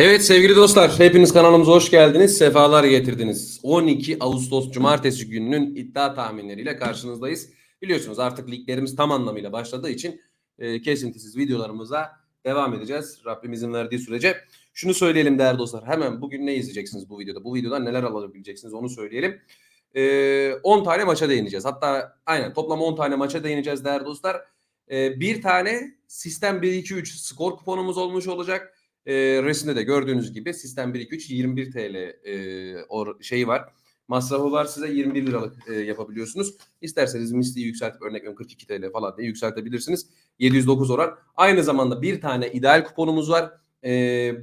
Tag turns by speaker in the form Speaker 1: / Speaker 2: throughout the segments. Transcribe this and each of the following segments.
Speaker 1: Evet sevgili dostlar, hepiniz kanalımıza hoş geldiniz, sefalar getirdiniz. 12 Ağustos Cumartesi gününün iddia tahminleriyle karşınızdayız. Biliyorsunuz artık liglerimiz tam anlamıyla başladığı için e, kesintisiz videolarımıza devam edeceğiz. Rabbim izin verdiği sürece. Şunu söyleyelim değerli dostlar, hemen bugün ne izleyeceksiniz bu videoda? Bu videodan neler alabileceksiniz onu söyleyelim. E, 10 tane maça değineceğiz. Hatta aynen toplam 10 tane maça değineceğiz değerli dostlar. E, bir tane Sistem 1-2-3 skor kuponumuz olmuş olacak. E, resimde de gördüğünüz gibi sistem 1 2 3 21 TL e, or, şeyi var. Masrafı var size 21 liralık e, yapabiliyorsunuz. İsterseniz misliyi yükseltip örnek veriyorum 42 TL falan diye yükseltebilirsiniz. 709 oran. Aynı zamanda bir tane ideal kuponumuz var. E,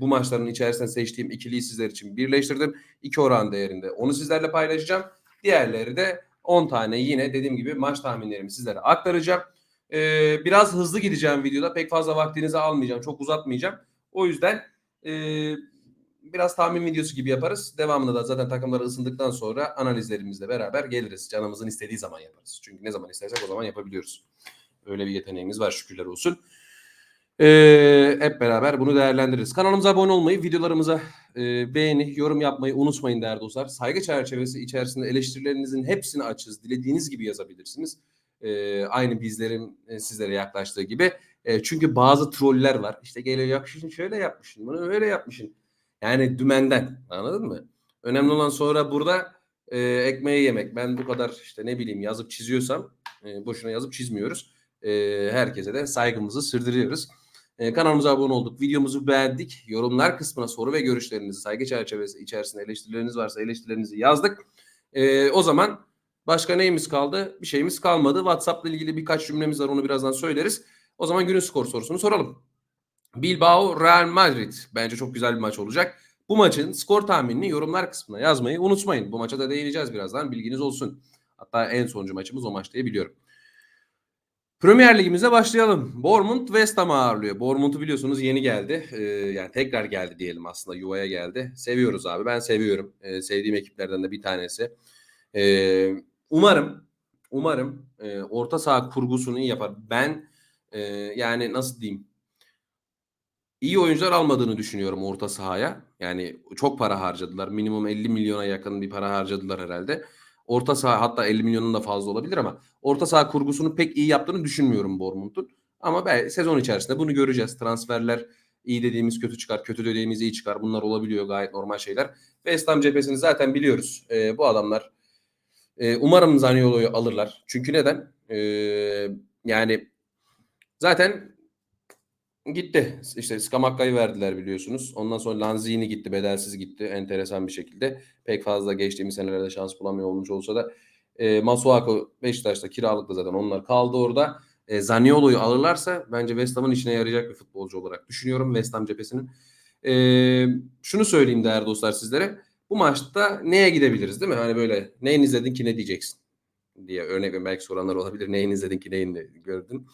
Speaker 1: bu maçların içerisinde seçtiğim ikiliyi sizler için birleştirdim. 2 oran değerinde. Onu sizlerle paylaşacağım. Diğerleri de 10 tane yine dediğim gibi maç tahminlerimi sizlere aktaracağım. E, biraz hızlı gideceğim videoda. Pek fazla vaktinizi almayacağım. Çok uzatmayacağım. O yüzden e, biraz tahmin videosu gibi yaparız. Devamında da zaten takımları ısındıktan sonra analizlerimizle beraber geliriz. Canımızın istediği zaman yaparız. Çünkü ne zaman istersek o zaman yapabiliyoruz. Öyle bir yeteneğimiz var şükürler olsun. Ee, hep beraber bunu değerlendiririz. Kanalımıza abone olmayı, videolarımıza e, beğeni, yorum yapmayı unutmayın değerli dostlar. Saygı çerçevesi içerisinde eleştirilerinizin hepsini açız. Dilediğiniz gibi yazabilirsiniz. Ee, aynı bizlerin sizlere yaklaştığı gibi. E, çünkü bazı troller var. İşte geliyor yakışın şöyle yapmışsın, bunu öyle yapmışsın. Yani dümenden anladın mı? Önemli olan sonra burada e, ekmeği yemek. Ben bu kadar işte ne bileyim yazıp çiziyorsam e, boşuna yazıp çizmiyoruz. E, herkese de saygımızı sürdürüyoruz. E, kanalımıza abone olduk. Videomuzu beğendik. Yorumlar kısmına soru ve görüşlerinizi saygı çerçevesi içerisinde eleştirileriniz varsa eleştirilerinizi yazdık. E, o zaman başka neyimiz kaldı? Bir şeyimiz kalmadı. WhatsApp ile ilgili birkaç cümlemiz var onu birazdan söyleriz. O zaman günün skor sorusunu soralım. Bilbao Real Madrid. Bence çok güzel bir maç olacak. Bu maçın skor tahminini yorumlar kısmına yazmayı unutmayın. Bu maça da değineceğiz birazdan. Bilginiz olsun. Hatta en sonuncu maçımız o maç diye biliyorum. Premier Ligimize başlayalım. Bournemouth West Ham'ı ağırlıyor. Bournemouth'u biliyorsunuz yeni geldi. Ee, yani tekrar geldi diyelim aslında yuvaya geldi. Seviyoruz abi. Ben seviyorum. Ee, sevdiğim ekiplerden de bir tanesi. Ee, umarım umarım e, orta saha kurgusunu iyi yapar. Ben e, yani nasıl diyeyim? İyi oyuncular almadığını düşünüyorum orta sahaya. Yani çok para harcadılar. Minimum 50 milyona yakın bir para harcadılar herhalde. Orta saha hatta 50 milyonun da fazla olabilir ama orta saha kurgusunu pek iyi yaptığını düşünmüyorum Bournemouth'un. Ama belki sezon içerisinde bunu göreceğiz. Transferler iyi dediğimiz kötü çıkar, kötü dediğimiz iyi çıkar. Bunlar olabiliyor gayet normal şeyler. West Ham cephesini zaten biliyoruz. E, bu adamlar e, umarım Zaniolo'yu alırlar. Çünkü neden? E, yani zaten gitti. İşte Skamakka'yı verdiler biliyorsunuz. Ondan sonra Lanzini gitti. Bedelsiz gitti. Enteresan bir şekilde. Pek fazla geçtiğimiz senelerde şans bulamıyor olmuş olsa da. E, Masuako Beşiktaş'ta kiralıkta zaten onlar kaldı orada. E, Zaniolo'yu alırlarsa bence West Ham'ın işine yarayacak bir futbolcu olarak düşünüyorum West Ham cephesinin. E, şunu söyleyeyim değerli dostlar sizlere. Bu maçta neye gidebiliriz değil mi? Hani böyle neyin izledin ki ne diyeceksin diye örnek. Belki soranlar olabilir. Neyin izledin ki neyin gördün.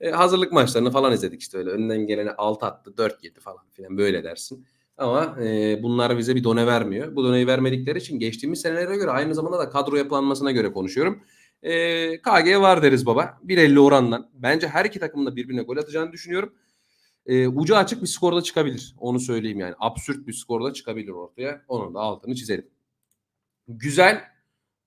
Speaker 1: E, hazırlık maçlarını falan izledik işte öyle. Önünden gelene 6 attı, 4 yedi falan filan böyle dersin. Ama e, bunlar bize bir done vermiyor. Bu doneyi vermedikleri için geçtiğimiz senelere göre aynı zamanda da kadro yapılanmasına göre konuşuyorum. E, KG var deriz baba. 1.50 orandan. Bence her iki takımın da birbirine gol atacağını düşünüyorum. E, ucu açık bir skorda çıkabilir. Onu söyleyeyim yani. Absürt bir skorda çıkabilir ortaya. Onun da altını çizelim. Güzel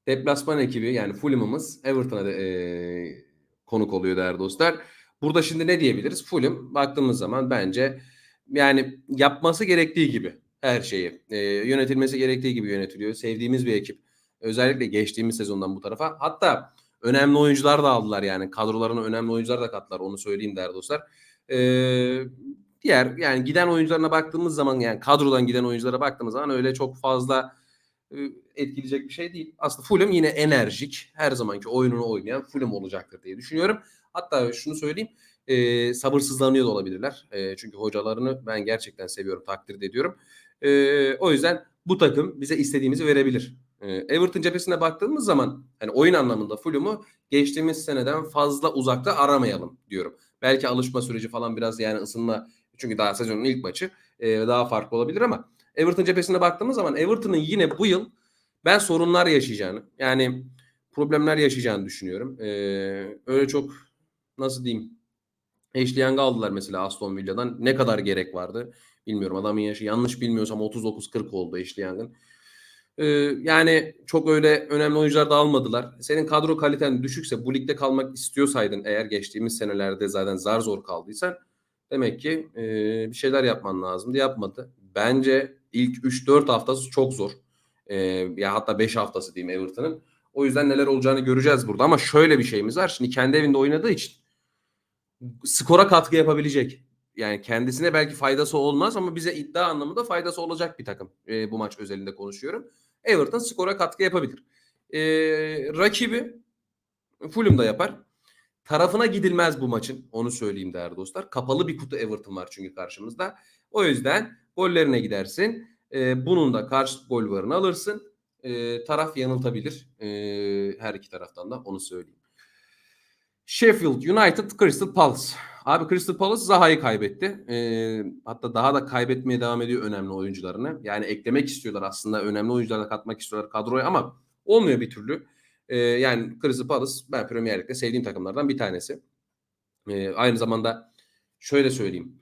Speaker 1: deplasman ekibi yani Fulham'ımız Everton'a e, konuk oluyor değerli dostlar. Burada şimdi ne diyebiliriz? Fulham baktığımız zaman bence yani yapması gerektiği gibi her şeyi e, yönetilmesi gerektiği gibi yönetiliyor. Sevdiğimiz bir ekip. Özellikle geçtiğimiz sezondan bu tarafa. Hatta önemli oyuncular da aldılar yani. Kadrolarına önemli oyuncular da kattılar. Onu söyleyeyim değerli dostlar. Ee, diğer yani giden oyuncularına baktığımız zaman yani kadrodan giden oyunculara baktığımız zaman öyle çok fazla e, etkileyecek bir şey değil. Aslında Fulham yine enerjik, her zamanki oyununu oynayan Fulham olacaktır diye düşünüyorum. Hatta şunu söyleyeyim, e, sabırsızlanıyor da olabilirler. E, çünkü hocalarını ben gerçekten seviyorum, takdir ediyorum. E, o yüzden bu takım bize istediğimizi verebilir. E, Everton cephesine baktığımız zaman hani oyun anlamında Fulham'ı geçtiğimiz seneden fazla uzakta aramayalım diyorum. Belki alışma süreci falan biraz yani ısınma çünkü daha sezonun ilk maçı e, daha farklı olabilir ama Everton cephesine baktığımız zaman Everton'ın yine bu yıl ben sorunlar yaşayacağını yani problemler yaşayacağını düşünüyorum. E, öyle çok nasıl diyeyim Ashley Young'ı aldılar mesela Aston Villa'dan. Ne kadar gerek vardı Bilmiyorum adamın yaşı yanlış bilmiyorsam 39-40 oldu eşli yangın. Ee, yani çok öyle önemli oyuncular da almadılar. Senin kadro kaliten düşükse bu ligde kalmak istiyorsaydın eğer geçtiğimiz senelerde zaten zar zor kaldıysan demek ki e, bir şeyler yapman lazımdı. Yapmadı. Bence ilk 3-4 haftası çok zor. E, ya hatta 5 haftası diyeyim Everton'ın. O yüzden neler olacağını göreceğiz burada. Ama şöyle bir şeyimiz var. Şimdi kendi evinde oynadığı için skora katkı yapabilecek. Yani kendisine belki faydası olmaz ama bize iddia anlamında faydası olacak bir takım. E, bu maç özelinde konuşuyorum. Everton skora katkı yapabilir. E, rakibi Fulham da yapar. Tarafına gidilmez bu maçın. Onu söyleyeyim değerli dostlar. Kapalı bir kutu Everton var çünkü karşımızda. O yüzden gollerine gidersin. E, bunun da karşı gol varını alırsın. E, taraf yanıltabilir. E, her iki taraftan da onu söyleyeyim. Sheffield United Crystal Palace. Abi Crystal Palace Zaha'yı kaybetti. Ee, hatta daha da kaybetmeye devam ediyor önemli oyuncularını. Yani eklemek istiyorlar aslında. Önemli oyuncularla katmak istiyorlar kadroya ama olmuyor bir türlü. Ee, yani Crystal Palace ben Premier Lig'de sevdiğim takımlardan bir tanesi. Ee, aynı zamanda şöyle söyleyeyim.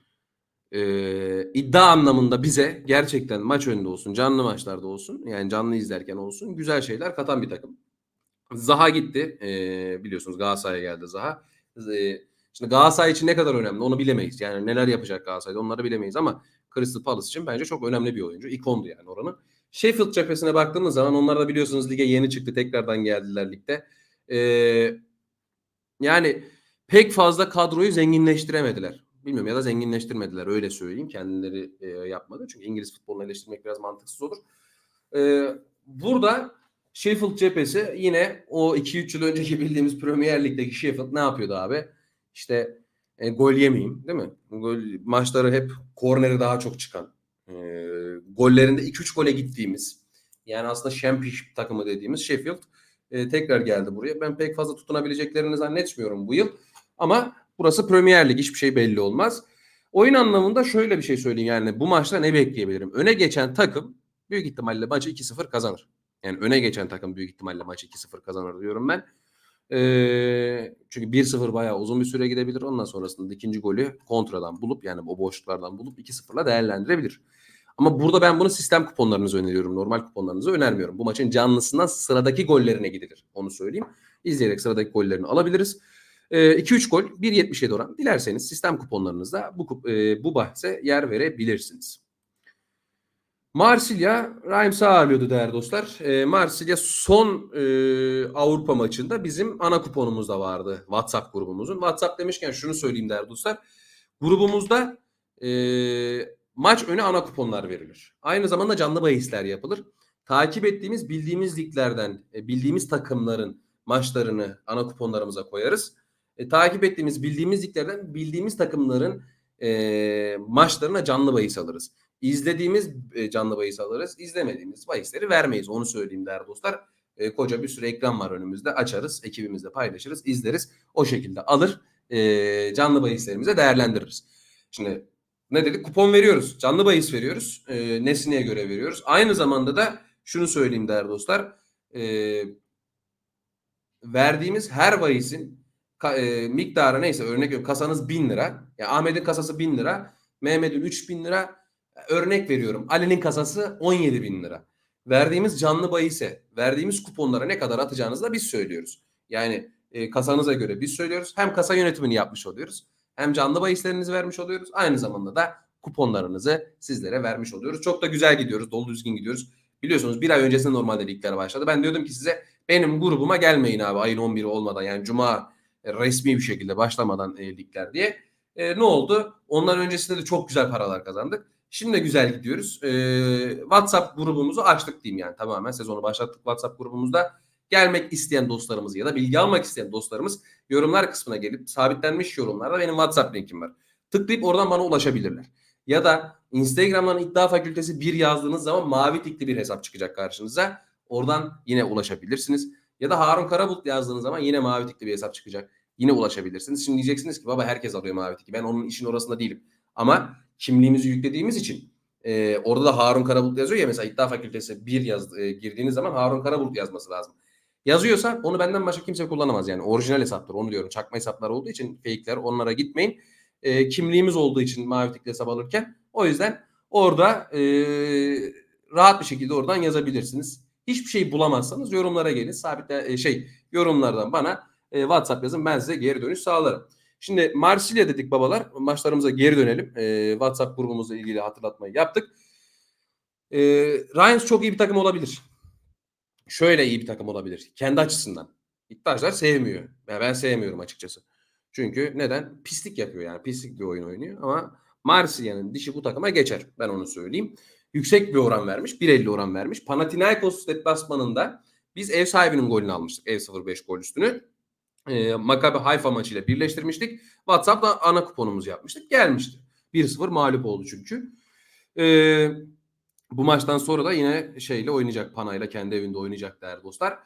Speaker 1: Ee, iddia anlamında bize gerçekten maç önünde olsun, canlı maçlarda olsun, yani canlı izlerken olsun güzel şeyler katan bir takım. Zaha gitti. Ee, biliyorsunuz Galatasaray'a geldi Zaha. Ee, şimdi Galatasaray için ne kadar önemli onu bilemeyiz. Yani neler yapacak Galatasaray'da onları bilemeyiz ama Crystal Palace için bence çok önemli bir oyuncu. İkondu yani oranı. Sheffield cephesine baktığımız zaman onlar da biliyorsunuz lige yeni çıktı. Tekrardan geldiler ligde. Ee, yani pek fazla kadroyu zenginleştiremediler. Bilmiyorum ya da zenginleştirmediler öyle söyleyeyim. Kendileri e, yapmadı. Çünkü İngiliz futbolunu eleştirmek biraz mantıksız olur. Ee, burada Sheffield cephesi yine o 2-3 yıl önceki bildiğimiz Premier Lig'deki Sheffield ne yapıyordu abi? İşte e, gol yemeyeyim değil mi? Gol, maçları hep korneri daha çok çıkan. E, gollerinde 2-3 gole gittiğimiz yani aslında Championship takımı dediğimiz Sheffield e, tekrar geldi buraya. Ben pek fazla tutunabileceklerini zannetmiyorum bu yıl. Ama burası Premier Lig hiçbir şey belli olmaz. Oyun anlamında şöyle bir şey söyleyeyim yani bu maçta ne bekleyebilirim? Öne geçen takım büyük ihtimalle maçı 2-0 kazanır. Yani öne geçen takım büyük ihtimalle maçı 2-0 kazanır diyorum ben. Ee, çünkü 1-0 bayağı uzun bir süre gidebilir. Ondan sonrasında ikinci golü kontradan bulup yani o boşluklardan bulup 2-0'la değerlendirebilir. Ama burada ben bunu sistem kuponlarınızı öneriyorum. Normal kuponlarınızı önermiyorum. Bu maçın canlısından sıradaki gollerine gidilir. Onu söyleyeyim. İzleyerek sıradaki gollerini alabiliriz. 2-3 ee, gol 1.77 oran. Dilerseniz sistem kuponlarınızda bu, e, bu bahse yer verebilirsiniz. Marsilya Reims'i ağırlıyordu değerli dostlar. E, Marsilya son e, Avrupa maçında bizim ana kuponumuzda vardı. WhatsApp grubumuzun. WhatsApp demişken şunu söyleyeyim değerli dostlar. Grubumuzda e, maç önü ana kuponlar verilir. Aynı zamanda canlı bahisler yapılır. Takip ettiğimiz bildiğimiz liglerden e, bildiğimiz takımların maçlarını ana kuponlarımıza koyarız. E, takip ettiğimiz bildiğimiz liglerden bildiğimiz takımların e, maçlarına canlı bahis alırız. İzlediğimiz e, canlı bahis alırız. İzlemediğimiz bahisleri vermeyiz. Onu söyleyeyim değerli dostlar. E, koca bir sürü ekran var önümüzde. Açarız. Ekibimizle paylaşırız. izleriz. O şekilde alır. E, canlı bahislerimize değerlendiririz. Şimdi ne dedik? Kupon veriyoruz. Canlı bahis veriyoruz. E, nesneye göre veriyoruz. Aynı zamanda da şunu söyleyeyim değerli dostlar. E, verdiğimiz her bahisin e, miktarı neyse örnek veriyorum kasanız 1000 lira. Yani Ahmet'in kasası 1000 lira. Mehmet'in 3000 lira Örnek veriyorum. Ali'nin kasası 17 bin lira. Verdiğimiz canlı bahise, verdiğimiz kuponlara ne kadar atacağınızı da biz söylüyoruz. Yani e, kasanıza göre biz söylüyoruz. Hem kasa yönetimini yapmış oluyoruz. Hem canlı bahislerinizi vermiş oluyoruz. Aynı zamanda da kuponlarınızı sizlere vermiş oluyoruz. Çok da güzel gidiyoruz. Dolu düzgün gidiyoruz. Biliyorsunuz bir ay öncesinde normalde ligler başladı. Ben diyordum ki size benim grubuma gelmeyin abi ayın 11'i olmadan. Yani cuma e, resmi bir şekilde başlamadan e, ligler diye. E, ne oldu? Ondan öncesinde de çok güzel paralar kazandık. Şimdi de güzel gidiyoruz. Ee, WhatsApp grubumuzu açtık diyeyim yani tamamen sezonu başlattık WhatsApp grubumuzda. Gelmek isteyen dostlarımız ya da bilgi almak isteyen dostlarımız yorumlar kısmına gelip sabitlenmiş yorumlarda benim WhatsApp linkim var. Tıklayıp oradan bana ulaşabilirler. Ya da Instagram'dan iddia fakültesi bir yazdığınız zaman mavi tikli bir hesap çıkacak karşınıza. Oradan yine ulaşabilirsiniz. Ya da Harun Karabulut yazdığınız zaman yine mavi tikli bir hesap çıkacak. Yine ulaşabilirsiniz. Şimdi diyeceksiniz ki baba herkes alıyor mavi tikli. Ben onun işin orasında değilim. Ama kimliğimizi yüklediğimiz için e, orada da Harun Karabulut yazıyor ya mesela iddia fakültesi bir yaz, e, girdiğiniz zaman Harun Karabulut yazması lazım. Yazıyorsa onu benden başka kimse kullanamaz yani orijinal hesaptır onu diyorum. Çakma hesaplar olduğu için fake'ler onlara gitmeyin. E, kimliğimiz olduğu için mavi tikli hesap alırken o yüzden Orada e, rahat bir şekilde oradan yazabilirsiniz. Hiçbir şey bulamazsanız yorumlara gelin. Sabitle e, şey yorumlardan bana e, WhatsApp yazın. Ben size geri dönüş sağlarım. Şimdi Marsilya dedik babalar. Maçlarımıza geri dönelim. E, WhatsApp grubumuzla ilgili hatırlatmayı yaptık. E, Ryan çok iyi bir takım olabilir. Şöyle iyi bir takım olabilir. Kendi açısından. İddiaçlar sevmiyor. Yani ben sevmiyorum açıkçası. Çünkü neden? Pislik yapıyor yani. Pislik bir oyun oynuyor. Ama Marsilya'nın dişi bu takıma geçer. Ben onu söyleyeyim. Yüksek bir oran vermiş. 1.50 oran vermiş. Panathinaikos deplasmanında biz ev sahibinin golünü almıştık. Ev 0-5 gol üstünü. Ee, Maccabi Haifa maçıyla birleştirmiştik. WhatsApp'ta ana kuponumuzu yapmıştık. Gelmişti. 1-0 mağlup oldu çünkü. Ee, bu maçtan sonra da yine şeyle oynayacak. Panayla kendi evinde oynayacak değerli dostlar.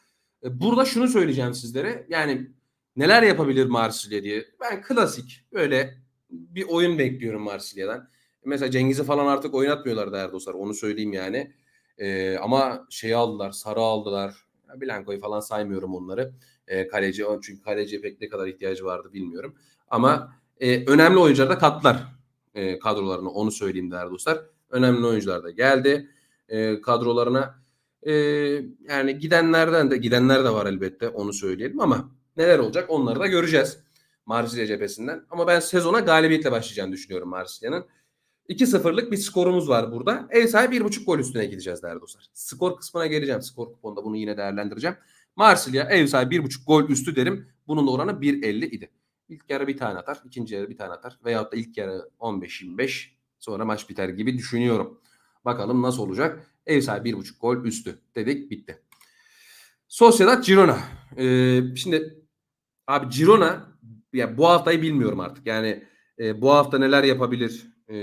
Speaker 1: Ee, burada şunu söyleyeceğim sizlere. Yani neler yapabilir Marsilya diye. Ben klasik böyle bir oyun bekliyorum Marsilya'dan. Mesela Cengiz'i falan artık oynatmıyorlar değerli dostlar. Onu söyleyeyim yani. Ee, ama şeyi aldılar. Sarı aldılar. Blanco'yu falan saymıyorum onları. Ee, kaleci çünkü kaleciye pek ne kadar ihtiyacı vardı bilmiyorum. Ama e, önemli oyuncular da katlar e, kadrolarına. Onu söyleyeyim değerli dostlar. Önemli oyuncular da geldi e, kadrolarına. E, yani gidenlerden de gidenler de var elbette onu söyleyelim ama neler olacak onları da göreceğiz. Marsilya cephesinden. Ama ben sezona galibiyetle başlayacağını düşünüyorum Marsilya'nın. 2-0'lık bir skorumuz var burada. Ev sahibi 1.5 gol üstüne gideceğiz değerli dostlar. Skor kısmına geleceğim. Skor kuponda bunu yine değerlendireceğim. Marsilya ev sahibi 1.5 gol üstü derim. Bunun oranı 1.50 idi. İlk yarı bir tane atar. ikinci yarı bir tane atar. Veyahut da ilk yarı 15-25 sonra maç biter gibi düşünüyorum. Bakalım nasıl olacak. Ev sahibi 1.5 gol üstü dedik bitti. Sociedad Girona. Ee, şimdi abi Girona ya bu haftayı bilmiyorum artık. Yani e, bu hafta neler yapabilir? E,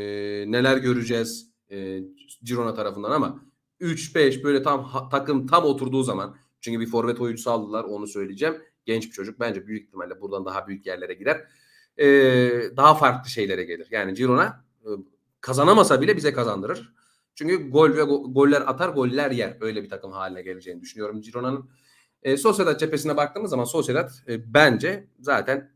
Speaker 1: neler göreceğiz e, Girona tarafından ama 3-5 böyle tam ha, takım tam oturduğu zaman çünkü bir forvet oyuncusu aldılar onu söyleyeceğim. Genç bir çocuk bence büyük ihtimalle buradan daha büyük yerlere gider. E, daha farklı şeylere gelir. Yani Girona e, kazanamasa bile bize kazandırır. Çünkü gol ve go- goller atar, goller yer. Öyle bir takım haline geleceğini düşünüyorum Girona'nın. E, Sociedad cephesine baktığımız zaman Sociedad e, bence zaten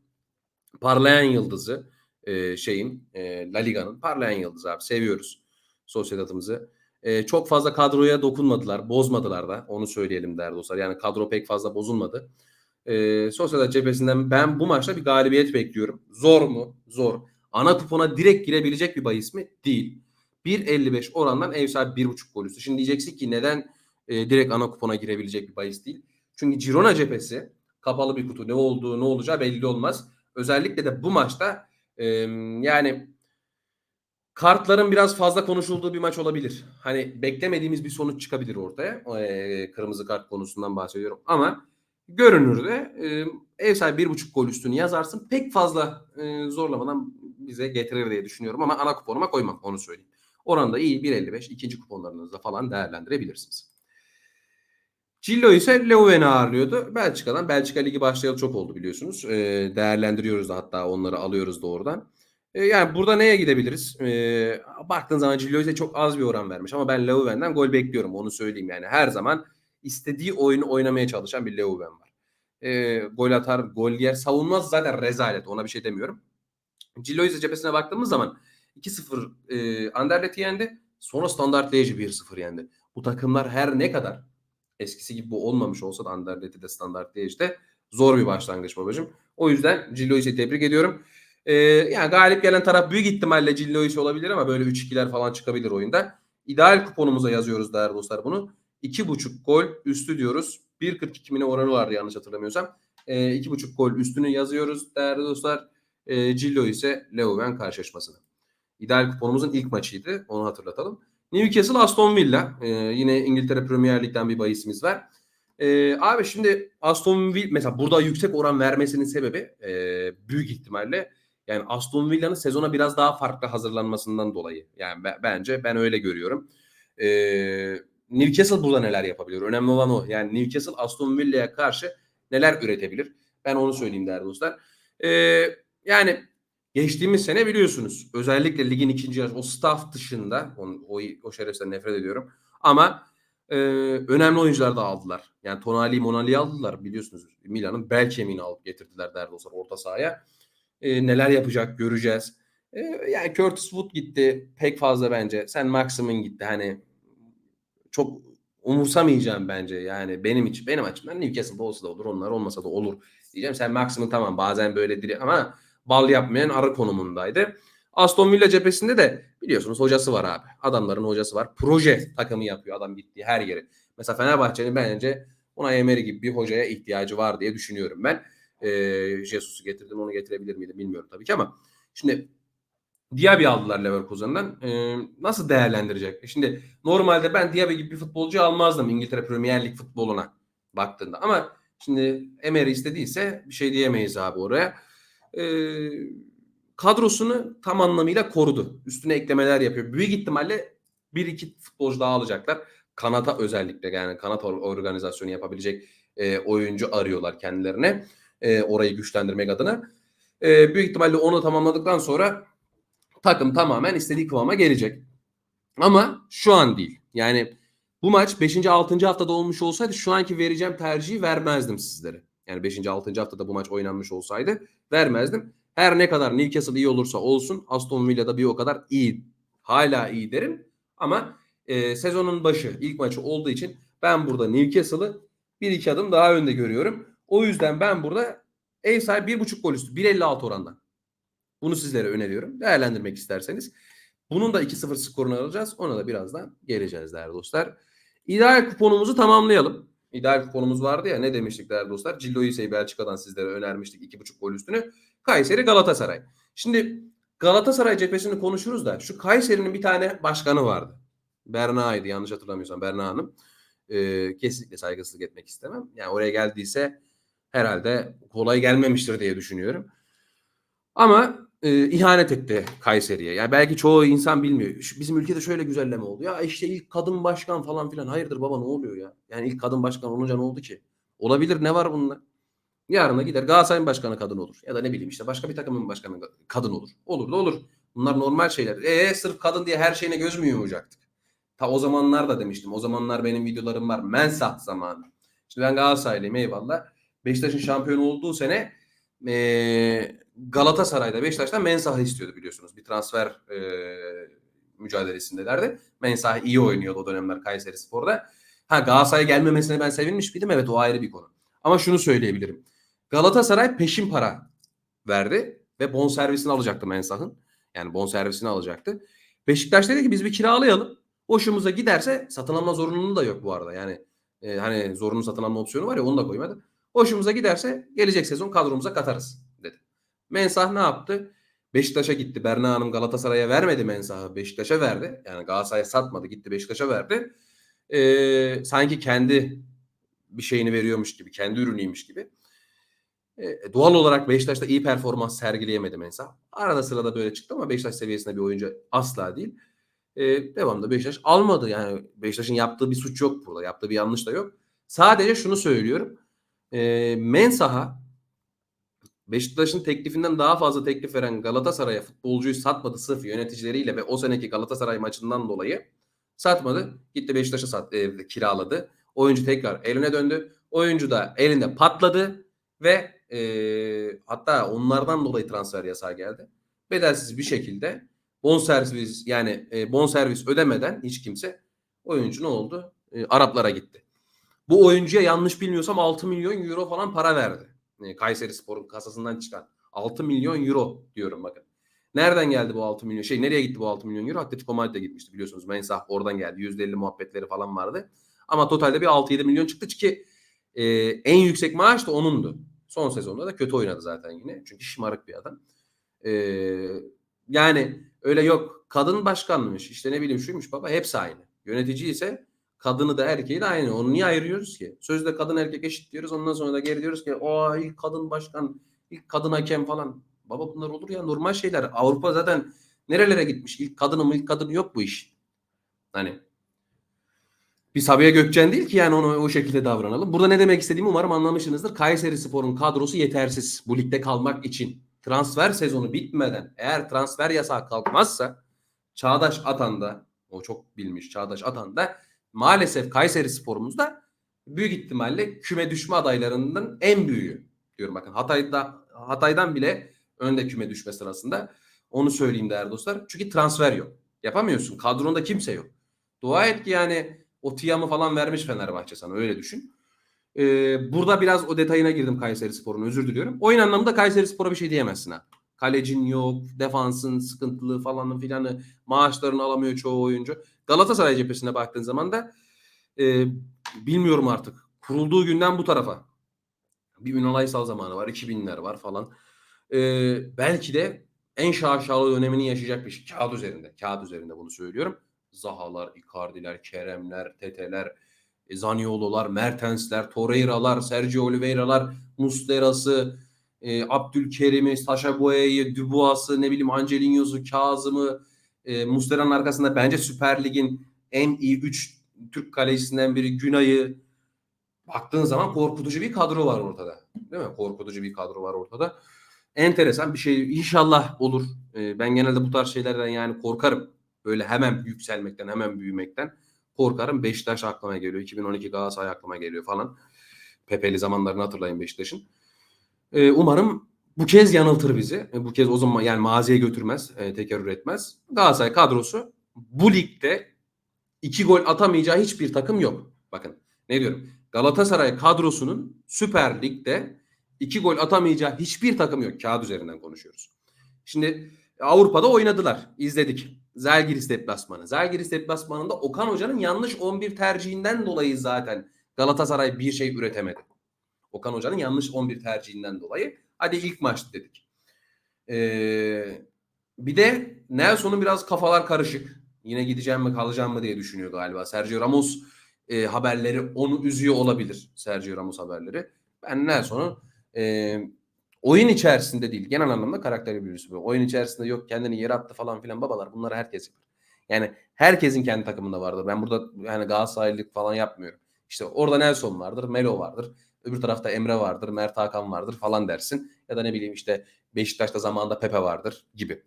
Speaker 1: parlayan yıldızı e, şeyin e, La Liga'nın parlayan yıldızı abi. Seviyoruz Sociedad'ımızı. E, çok fazla kadroya dokunmadılar, bozmadılar da. Onu söyleyelim değerli dostlar. Yani kadro pek fazla bozulmadı. E, Sociedad cephesinden ben bu maçta bir galibiyet bekliyorum. Zor mu? Zor. Ana kupona direkt girebilecek bir bahis mi? Değil. 1.55 orandan ev sahibi 1.5 gol üstü. Şimdi diyeceksin ki neden e, direkt ana kupona girebilecek bir bahis değil? Çünkü Girona cephesi kapalı bir kutu. Ne olduğu ne olacağı belli olmaz. Özellikle de bu maçta e, yani kartların biraz fazla konuşulduğu bir maç olabilir. Hani beklemediğimiz bir sonuç çıkabilir ortaya. E, kırmızı kart konusundan bahsediyorum. Ama görünürde e, ev sahibi bir buçuk gol üstünü yazarsın. Pek fazla e, zorlamadan bize getirir diye düşünüyorum. Ama ana kuponuma koymam onu söyleyeyim. Oran da iyi 1.55. ikinci kuponlarınızda falan değerlendirebilirsiniz. Cillo ise Leuven'i ağırlıyordu. Belçika'dan. Belçika Ligi başlayalı çok oldu biliyorsunuz. E, değerlendiriyoruz da hatta onları alıyoruz da oradan. E, yani burada neye gidebiliriz? E, baktığın zaman Cillo ise çok az bir oran vermiş. Ama ben Leuven'den gol bekliyorum. Onu söyleyeyim yani. Her zaman istediği oyunu oynamaya çalışan bir Leuven var. E, gol atar, gol yer. Savunmaz zaten rezalet. Ona bir şey demiyorum. Cillo ise cephesine baktığımız zaman 2-0 e, Anderlet'i yendi. Sonra Standart Liège'i 1-0 yendi. Bu takımlar her ne kadar eskisi gibi bu olmamış olsa da Anderlet'i de Standart Liège'de zor bir başlangıç babacığım. O yüzden Cillo'yu tebrik ediyorum. Ee, yani galip gelen taraf büyük ihtimalle Cillo'yu olabilir ama böyle 3-2'ler falan çıkabilir oyunda. İdeal kuponumuza yazıyoruz değerli dostlar bunu. 2.5 gol üstü diyoruz. 1.42 mine oranı vardı yanlış hatırlamıyorsam. Ee, 2.5 gol üstünü yazıyoruz değerli dostlar. Ee, Cillo ise Leuven karşılaşmasını. İdeal kuponumuzun ilk maçıydı. Onu hatırlatalım. Newcastle Aston Villa. Ee, yine İngiltere Premier Lig'den bir bahisimiz var. Ee, abi şimdi Aston Villa mesela burada yüksek oran vermesinin sebebi e, büyük ihtimalle yani Aston Villa'nın sezona biraz daha farklı hazırlanmasından dolayı. Yani ben, bence ben öyle görüyorum. Ee, Newcastle burada neler yapabilir? Önemli olan o. Yani Newcastle Aston Villa'ya karşı neler üretebilir? Ben onu söyleyeyim değerli dostlar. Ee, yani Geçtiğimiz sene biliyorsunuz özellikle ligin ikinci yarısı o staff dışında o, o, o şereften nefret ediyorum. Ama e, önemli oyuncular da aldılar. Yani Tonali Monali aldılar biliyorsunuz. Milan'ın bel kemiğini alıp getirdiler değerli dostlar orta sahaya. E, neler yapacak göreceğiz. E, yani Curtis Wood gitti pek fazla bence. Sen Maxim'in gitti hani çok umursamayacağım bence yani benim için benim açımdan Newcastle olsa da olur onlar olmasa da olur diyeceğim. Sen Maxim'in tamam bazen böyledir ama bal yapmayan arı konumundaydı. Aston Villa cephesinde de biliyorsunuz hocası var abi. Adamların hocası var. Proje takımı yapıyor adam gittiği her yeri. Mesela Fenerbahçe'nin bence Unai Emery gibi bir hocaya ihtiyacı var diye düşünüyorum ben. Ee, Jesus'u getirdim onu getirebilir miydi bilmiyorum tabii ki ama şimdi Diaby aldılar Leverkusen'dan. Ee, nasıl değerlendirecek? E Şimdi normalde ben Diaby gibi bir futbolcu almazdım İngiltere Premier Lig futboluna baktığında. Ama şimdi Emery istediyse bir şey diyemeyiz abi oraya. Ee, kadrosunu tam anlamıyla korudu. Üstüne eklemeler yapıyor. Büyük ihtimalle bir iki futbolcu daha alacaklar. Kanata özellikle yani kanat or- organizasyonu yapabilecek e, oyuncu arıyorlar kendilerine. E, orayı güçlendirmek adına. E, büyük ihtimalle onu tamamladıktan sonra takım tamamen istediği kıvama gelecek. Ama şu an değil. Yani bu maç 5. 6. haftada olmuş olsaydı şu anki vereceğim tercihi vermezdim sizlere. Yani 5. 6. haftada bu maç oynanmış olsaydı vermezdim. Her ne kadar Newcastle iyi olursa olsun Aston Villa'da bir o kadar iyi. Hala iyi derim. Ama e, sezonun başı ilk maçı olduğu için ben burada Newcastle'ı bir iki adım daha önde görüyorum. O yüzden ben burada ev sahibi bir buçuk gol üstü 1.56 orandan. Bunu sizlere öneriyorum. Değerlendirmek isterseniz. Bunun da 2-0 skorunu alacağız. Ona da birazdan geleceğiz değerli dostlar. İdeal kuponumuzu tamamlayalım. İdeal kuponumuz vardı ya ne demiştik değerli dostlar? Cillo Yise'yi Belçika'dan sizlere önermiştik 2.5 gol üstünü. Kayseri Galatasaray. Şimdi Galatasaray cephesini konuşuruz da şu Kayseri'nin bir tane başkanı vardı. Berna'ydı yanlış hatırlamıyorsam Berna Hanım. Ee, kesinlikle saygısızlık etmek istemem. Yani oraya geldiyse herhalde kolay gelmemiştir diye düşünüyorum. Ama e, ihanet etti Kayseri'ye. Yani belki çoğu insan bilmiyor. Bizim ülkede şöyle güzelleme oldu. Ya işte ilk kadın başkan falan filan. Hayırdır baba ne oluyor ya? Yani ilk kadın başkan olunca ne oldu ki? Olabilir ne var bunda? Yarına gider Galatasaray'ın başkanı kadın olur. Ya da ne bileyim işte başka bir takımın başkanı kadın olur. Olur da olur. Bunlar normal şeyler. E sırf kadın diye her şeyine göz mü yumacaktık? Ta o zamanlar da demiştim. O zamanlar benim videolarım var. Mensah zamanı. Şimdi ben Galatasaraylıyım eyvallah. Beşiktaş'ın şampiyon olduğu sene e, Galatasaray'da Beşiktaş'tan Mensah'ı istiyordu biliyorsunuz. Bir transfer e, mücadelesindelerdi. Mensah iyi oynuyordu o dönemler Kayseri Spor'da. Ha Galatasaray'a gelmemesine ben sevinmiş miydim? Evet o ayrı bir konu. Ama şunu söyleyebilirim. Galatasaray peşin para verdi ve bonservisini alacaktı Mensah'ın. Yani bonservisini alacaktı. Beşiktaş dedi ki biz bir kiralayalım. Hoşumuza giderse satın alma zorunluluğu da yok bu arada. Yani e, hani zorunlu satın alma opsiyonu var ya onu da koymadı. Hoşumuza giderse gelecek sezon kadromuza katarız dedi. Mensah ne yaptı? Beşiktaş'a gitti. Berna Hanım Galatasaray'a vermedi Mensah'ı. Beşiktaş'a verdi. Yani Galatasaray'a satmadı. Gitti Beşiktaş'a verdi. Ee, sanki kendi bir şeyini veriyormuş gibi. Kendi ürünüymüş gibi. Ee, doğal olarak Beşiktaş'ta iyi performans sergileyemedi Mensah. Arada sırada böyle çıktı ama Beşiktaş seviyesinde bir oyuncu asla değil. Ee, devamında Beşiktaş almadı. Yani Beşiktaş'ın yaptığı bir suç yok burada. Yaptığı bir yanlış da yok. Sadece şunu söylüyorum. Ee, Mensah'a Beşiktaş'ın teklifinden daha fazla teklif veren Galatasaray'a futbolcuyu satmadı sırf yöneticileriyle ve o seneki Galatasaray maçından dolayı satmadı. Gitti Beşiktaş'a sat, e, kiraladı. Oyuncu tekrar eline döndü. Oyuncu da elinde patladı ve e, hatta onlardan dolayı transfer yasağı geldi. Bedelsiz bir şekilde bonservis yani e, bonservis ödemeden hiç kimse oyuncu ne oldu? E, Araplara gitti. Bu oyuncuya yanlış bilmiyorsam 6 milyon euro falan para verdi. E, Kayseri Spor'un kasasından çıkan 6 milyon euro diyorum bakın. Nereden geldi bu 6 milyon? Şey nereye gitti bu 6 milyon euro? Atletico Madrid'e gitmişti biliyorsunuz. Mensah oradan geldi. %50 muhabbetleri falan vardı. Ama totalde bir 6-7 milyon çıktı ki e, en yüksek maaş da onundu. Son sezonda da kötü oynadı zaten yine. Çünkü şımarık bir adam. E, yani öyle yok kadın başkanmış işte ne bileyim şuymuş baba hepsi aynı. Yönetici ise kadını da erkeği de aynı. Onu niye ayırıyoruz ki? Sözde kadın erkek eşit diyoruz. Ondan sonra da geri diyoruz ki o ilk kadın başkan, ilk kadın hakem falan. Baba bunlar olur ya normal şeyler. Avrupa zaten nerelere gitmiş? İlk kadını mı ilk kadını yok bu iş. Hani bir Sabiha Gökçen değil ki yani onu o şekilde davranalım. Burada ne demek istediğimi umarım anlamışsınızdır. Kayseri Spor'un kadrosu yetersiz bu ligde kalmak için. Transfer sezonu bitmeden eğer transfer yasağı kalkmazsa Çağdaş Atan'da o çok bilmiş Çağdaş Atan'da maalesef Kayseri Spor'umuzda büyük ihtimalle küme düşme adaylarının en büyüğü diyorum bakın Hatay'da Hatay'dan bile önde küme düşme sırasında. Onu söyleyeyim değerli dostlar. Çünkü transfer yok. Yapamıyorsun. Kadronda kimse yok. Dua et ki yani o Tiam'ı falan vermiş Fenerbahçe sana öyle düşün. Ee, burada biraz o detayına girdim Kayseri Spor'un özür diliyorum. Oyun anlamında Kayseri Spor'a bir şey diyemezsin ha. Kalecin yok, defansın sıkıntılı falanı filanı, maaşlarını alamıyor çoğu oyuncu. Galatasaray cephesine baktığın zaman da e, bilmiyorum artık. Kurulduğu günden bu tarafa. Bir Ünal Aysal zamanı var, 2000'ler var falan. E, belki de en şaşalı dönemini yaşayacak bir şey. Kağıt üzerinde. Kağıt üzerinde bunu söylüyorum. Zahalar, Icardi'ler, Kerem'ler, Tete'ler, e, Zaniolo'lar, Mertens'ler, Torreira'lar, Sergio Oliveira'lar, Muslera'sı, e, Abdülkerim'i, Saşa Boya'yı, Dubois'ı, ne bileyim Angelinho'su, Kazım'ı, e, Muslera'nın arkasında bence Süper Lig'in en iyi 3 Türk kalecisinden biri Günay'ı baktığın zaman korkutucu bir kadro var ortada. Değil mi? Korkutucu bir kadro var ortada. Enteresan bir şey. İnşallah olur. E, ben genelde bu tarz şeylerden yani korkarım. Böyle hemen yükselmekten, hemen büyümekten korkarım. Beşiktaş aklıma geliyor. 2012 Galatasaray aklıma geliyor falan. Pepeli zamanlarını hatırlayın Beşiktaş'ın. Ee, umarım bu kez yanıltır bizi. E, bu kez o zaman yani maziye götürmez, e, tekerrür etmez. Galatasaray kadrosu bu ligde iki gol atamayacağı hiçbir takım yok. Bakın ne diyorum. Galatasaray kadrosunun Süper Lig'de iki gol atamayacağı hiçbir takım yok. Kağıt üzerinden konuşuyoruz. Şimdi Avrupa'da oynadılar. izledik. Zalgiris deplasmanı. Zalgiris deplasmanında Okan Hoca'nın yanlış 11 tercihinden dolayı zaten Galatasaray bir şey üretemedi. Okan Hoca'nın yanlış 11 tercihinden dolayı. Hadi ilk maçtı dedik. Ee, bir de Nelson'un biraz kafalar karışık. Yine gideceğim mi kalacağım mı diye düşünüyor galiba. Sergio Ramos e, haberleri onu üzüyor olabilir. Sergio Ramos haberleri. Ben Nelson'un e, oyun içerisinde değil genel anlamda karakteri birisi. Oyun içerisinde yok kendini yere attı falan filan babalar bunları herkes yapar. Yani herkesin kendi takımında vardır. Ben burada yani Galatasaraylılık falan yapmıyorum. İşte orada Nelson vardır, Melo vardır. Öbür tarafta Emre vardır, Mert Hakan vardır falan dersin. Ya da ne bileyim işte Beşiktaş'ta zamanında Pepe vardır gibi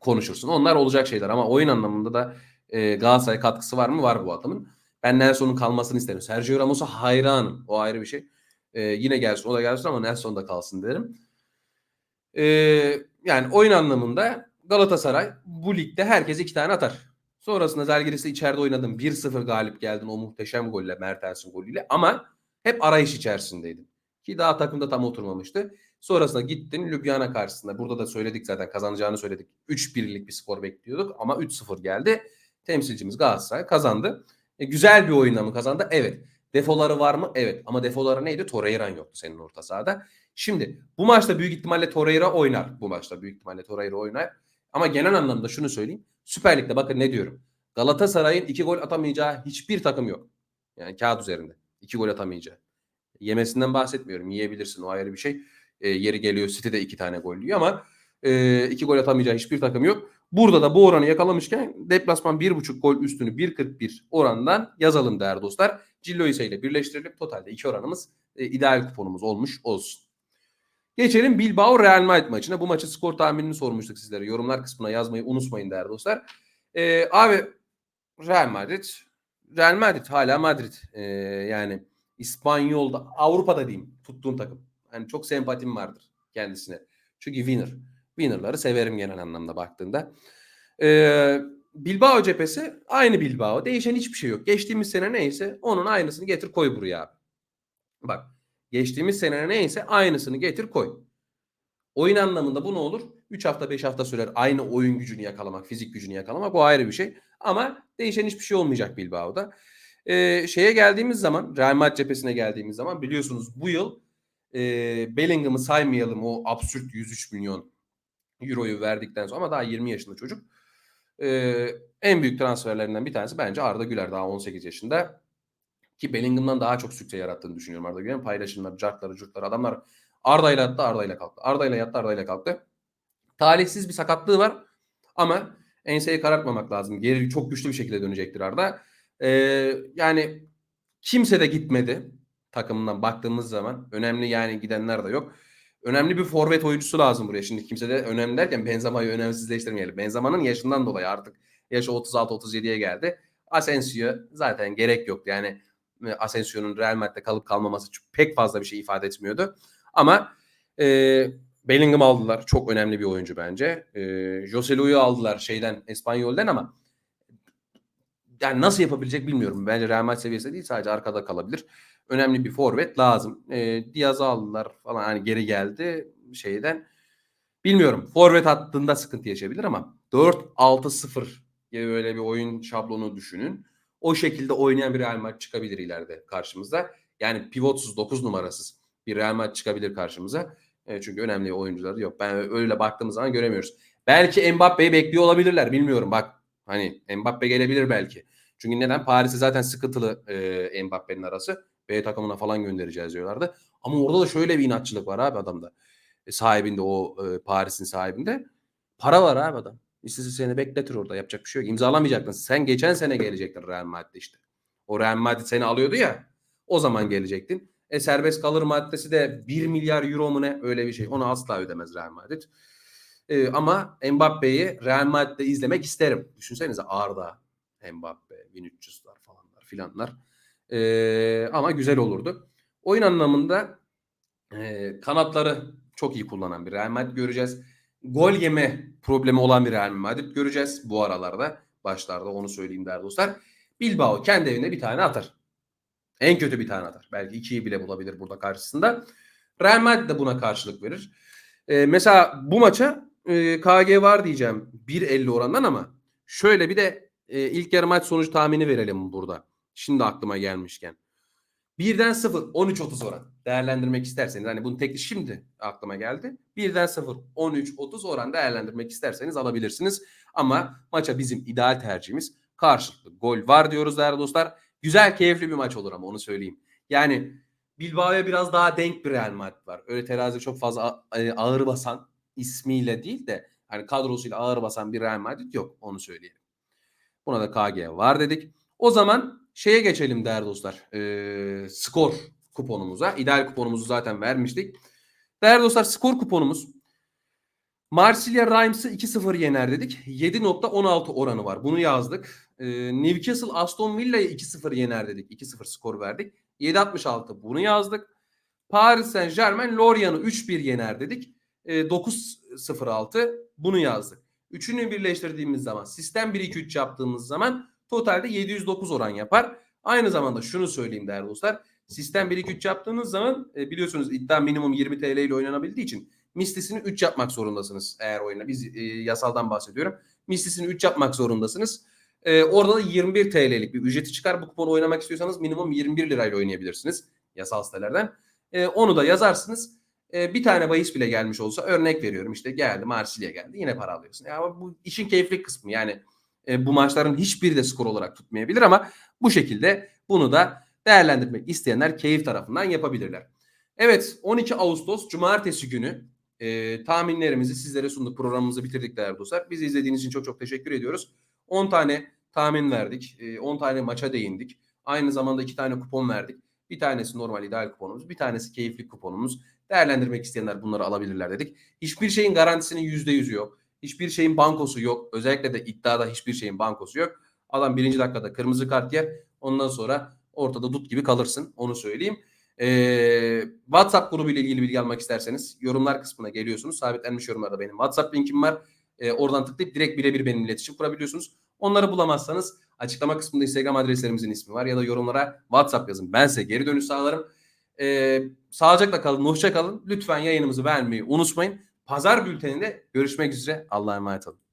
Speaker 1: konuşursun. Onlar olacak şeyler ama oyun anlamında da e, Galatasaray katkısı var mı? Var bu adamın. Ben Nelson'un kalmasını isterim. Sergio Ramos'a hayranım. O ayrı bir şey. E, yine gelsin o da gelsin ama Nelson da kalsın derim. E, yani oyun anlamında Galatasaray bu ligde herkes iki tane atar. Sonrasında Zalgiris'te içeride oynadın. 1-0 galip geldin o muhteşem golle Mertens'in golüyle ama hep arayış içerisindeydin. Ki daha takımda tam oturmamıştı. Sonrasında gittin Ljubljana karşısında. Burada da söyledik zaten kazanacağını söyledik. 3-1'lik bir skor bekliyorduk ama 3-0 geldi. Temsilcimiz Galatasaray kazandı. E, güzel bir oyunla mı kazandı? Evet. Defoları var mı? Evet. Ama defoları neydi? Torreira'nın yoktu senin orta sahada. Şimdi bu maçta büyük ihtimalle Torreira oynar. Bu maçta büyük ihtimalle Torreira oynar. Ama genel anlamda şunu söyleyeyim. Süper Lig'de bakın ne diyorum. Galatasaray'ın iki gol atamayacağı hiçbir takım yok. Yani kağıt üzerinde. İki gol atamayacağı. Yemesinden bahsetmiyorum. Yiyebilirsin o ayrı bir şey. E, yeri geliyor City'de iki tane gol yiyor ama e, iki gol atamayacağı hiçbir takım yok. Burada da bu oranı yakalamışken deplasman 1.5 gol üstünü 1.41 orandan yazalım değerli dostlar. Cillo ise ile birleştirelim. Totalde iki oranımız e, ideal kuponumuz olmuş olsun. Geçelim Bilbao Real Madrid maçına. Bu maçı skor tahminini sormuştuk sizlere. Yorumlar kısmına yazmayı unutmayın değerli dostlar. Ee, abi Real Madrid Real Madrid hala Madrid. Ee, yani İspanyol'da Avrupa'da diyeyim tuttuğum takım. Yani çok sempatim vardır kendisine. Çünkü winner. Winner'ları severim genel anlamda baktığında. Ee, Bilbao cephesi aynı Bilbao. Değişen hiçbir şey yok. Geçtiğimiz sene neyse onun aynısını getir koy buraya abi. Bak geçtiğimiz sene neyse aynısını getir koy. Oyun anlamında bu ne olur? 3 hafta 5 hafta sürer aynı oyun gücünü yakalamak, fizik gücünü yakalamak o ayrı bir şey. Ama değişen hiçbir şey olmayacak Bilbao'da. Ee, şeye geldiğimiz zaman, Real Madrid cephesine geldiğimiz zaman biliyorsunuz bu yıl e, Bellingham'ı saymayalım o absürt 103 milyon euroyu verdikten sonra ama daha 20 yaşında çocuk. Ee, en büyük transferlerinden bir tanesi bence Arda Güler daha 18 yaşında. Ki Bellingham'dan daha çok sükse yarattığını düşünüyorum Arda Güler'in. Paylaşımları, cartları, curtları adamlar Arda ile yattı, Arda ile kalktı. Arda ile yattı, Arda ile kalktı. Talihsiz bir sakatlığı var ama enseyi karartmamak lazım. Geri çok güçlü bir şekilde dönecektir Arda. Ee, yani kimse de gitmedi takımından baktığımız zaman. Önemli yani gidenler de yok. Önemli bir forvet oyuncusu lazım buraya. Şimdi kimse de önemli derken Benzema'yı önemsizleştirmeyelim. Benzema'nın yaşından dolayı artık yaşı 36-37'ye geldi. Asensio zaten gerek yok. Yani e, Asensio'nun Real Madrid'de kalıp kalmaması pek fazla bir şey ifade etmiyordu. Ama e, Bellingham aldılar. Çok önemli bir oyuncu bence. Ee, Joselu'yu aldılar şeyden Espanyol'den ama yani nasıl yapabilecek bilmiyorum. Bence Real Madrid seviyesinde değil sadece arkada kalabilir. Önemli bir forvet lazım. Ee, Diaz'ı aldılar falan hani geri geldi şeyden. Bilmiyorum. Forvet hattında sıkıntı yaşayabilir ama 4-6-0 gibi böyle bir oyun şablonu düşünün. O şekilde oynayan bir Real Madrid çıkabilir ileride karşımıza. Yani pivotsuz 9 numarasız bir Real Madrid çıkabilir karşımıza. E, çünkü önemli oyuncuları yok. Ben öyle baktığımız zaman göremiyoruz. Belki Mbappe'yi bekliyor olabilirler. Bilmiyorum bak. Hani Mbappe gelebilir belki. Çünkü neden? Paris'e zaten sıkıntılı e, Mbappe'nin arası. B takımına falan göndereceğiz diyorlardı. Ama orada da şöyle bir inatçılık var abi adamda. E, sahibinde o e, Paris'in sahibinde. Para var abi adam. İstese seni bekletir orada. Yapacak bir şey yok. İmzalamayacaktın. Sen geçen sene gelecektin Real Madrid'de işte. O Real Madrid seni alıyordu ya. O zaman gelecektin. E serbest kalır maddesi de 1 milyar euro mu ne öyle bir şey. Onu asla ödemez Real Madrid. E, ama Mbappe'yi Real Madrid'de izlemek isterim. Düşünsenize Arda, Mbappe, 1300'lar falanlar filanlar. E, ama güzel olurdu. Oyun anlamında e, kanatları çok iyi kullanan bir Real Madrid göreceğiz. Gol yeme problemi olan bir Real Madrid göreceğiz bu aralarda. Başlarda onu söyleyeyim değerli dostlar. Bilbao kendi evinde bir tane atar. En kötü bir tane atar. Belki ikiyi bile bulabilir burada karşısında. Real Madrid de buna karşılık verir. Ee, mesela bu maça e, KG var diyeceğim 1.50 orandan ama şöyle bir de e, ilk yarı maç sonucu tahmini verelim burada. Şimdi aklıma gelmişken. Birden 0 13-30 oran değerlendirmek isterseniz hani bunu tekli şimdi aklıma geldi. Birden 0 13-30 oran değerlendirmek isterseniz alabilirsiniz. Ama maça bizim ideal tercihimiz karşılıklı gol var diyoruz değerli dostlar. Güzel keyifli bir maç olur ama onu söyleyeyim. Yani Bilbao'ya biraz daha denk bir Real Madrid var. Öyle terazi çok fazla e, ağır basan ismiyle değil de hani kadrosuyla ağır basan bir Real Madrid yok onu söyleyelim. Buna da KG var dedik. O zaman şeye geçelim değerli dostlar. Ee, skor kuponumuza. İdeal kuponumuzu zaten vermiştik. Değerli dostlar skor kuponumuz Marsilya Rhymes'ı 2-0 yener dedik. 7.16 oranı var. Bunu yazdık. Ee, Newcastle Aston Villa'yı 2-0 yener dedik. 2-0 skor verdik. 7.66 bunu yazdık. Paris Saint Germain Lorient'ı 3-1 yener dedik. Ee, 9-0-6 bunu yazdık. Üçünü birleştirdiğimiz zaman sistem 1-2-3 yaptığımız zaman totalde 709 oran yapar. Aynı zamanda şunu söyleyeyim değerli dostlar. Sistem 1-2-3 yaptığınız zaman e, biliyorsunuz iddia minimum 20 TL ile oynanabildiği için mislisini 3 yapmak zorundasınız eğer oyuna. Biz e, yasaldan bahsediyorum. Mislisini 3 yapmak zorundasınız. E, orada da 21 TL'lik bir ücreti çıkar. Bu kuponu oynamak istiyorsanız minimum 21 lirayla oynayabilirsiniz yasal sitelerden. E, onu da yazarsınız. E, bir tane bahis bile gelmiş olsa örnek veriyorum işte geldi Marsilya geldi yine para alıyorsun. Ya bu işin keyifli kısmı yani e, bu maçların hiçbiri de skor olarak tutmayabilir ama bu şekilde bunu da değerlendirmek isteyenler keyif tarafından yapabilirler. Evet 12 Ağustos Cumartesi günü e, tahminlerimizi sizlere sunduk. Programımızı bitirdik değerli dostlar. Bizi izlediğiniz için çok çok teşekkür ediyoruz. 10 tane tahmin verdik. E, 10 tane maça değindik. Aynı zamanda 2 tane kupon verdik. Bir tanesi normal ideal kuponumuz. Bir tanesi keyifli kuponumuz. Değerlendirmek isteyenler bunları alabilirler dedik. Hiçbir şeyin garantisinin %100'ü yok. Hiçbir şeyin bankosu yok. Özellikle de iddiada hiçbir şeyin bankosu yok. Adam birinci dakikada kırmızı kart yer. Ondan sonra ortada dut gibi kalırsın. Onu söyleyeyim. Ee, WhatsApp grubu ile ilgili bilgi almak isterseniz yorumlar kısmına geliyorsunuz. Sabitlenmiş yorumlarda benim WhatsApp linkim var. Ee, oradan tıklayıp direkt birebir benimle iletişim kurabiliyorsunuz. Onları bulamazsanız açıklama kısmında Instagram adreslerimizin ismi var ya da yorumlara WhatsApp yazın. Ben size geri dönüş sağlarım. Ee, sağlıcakla kalın, hoşça kalın. Lütfen yayınımızı beğenmeyi unutmayın. Pazar bülteninde görüşmek üzere. Allah'a emanet olun.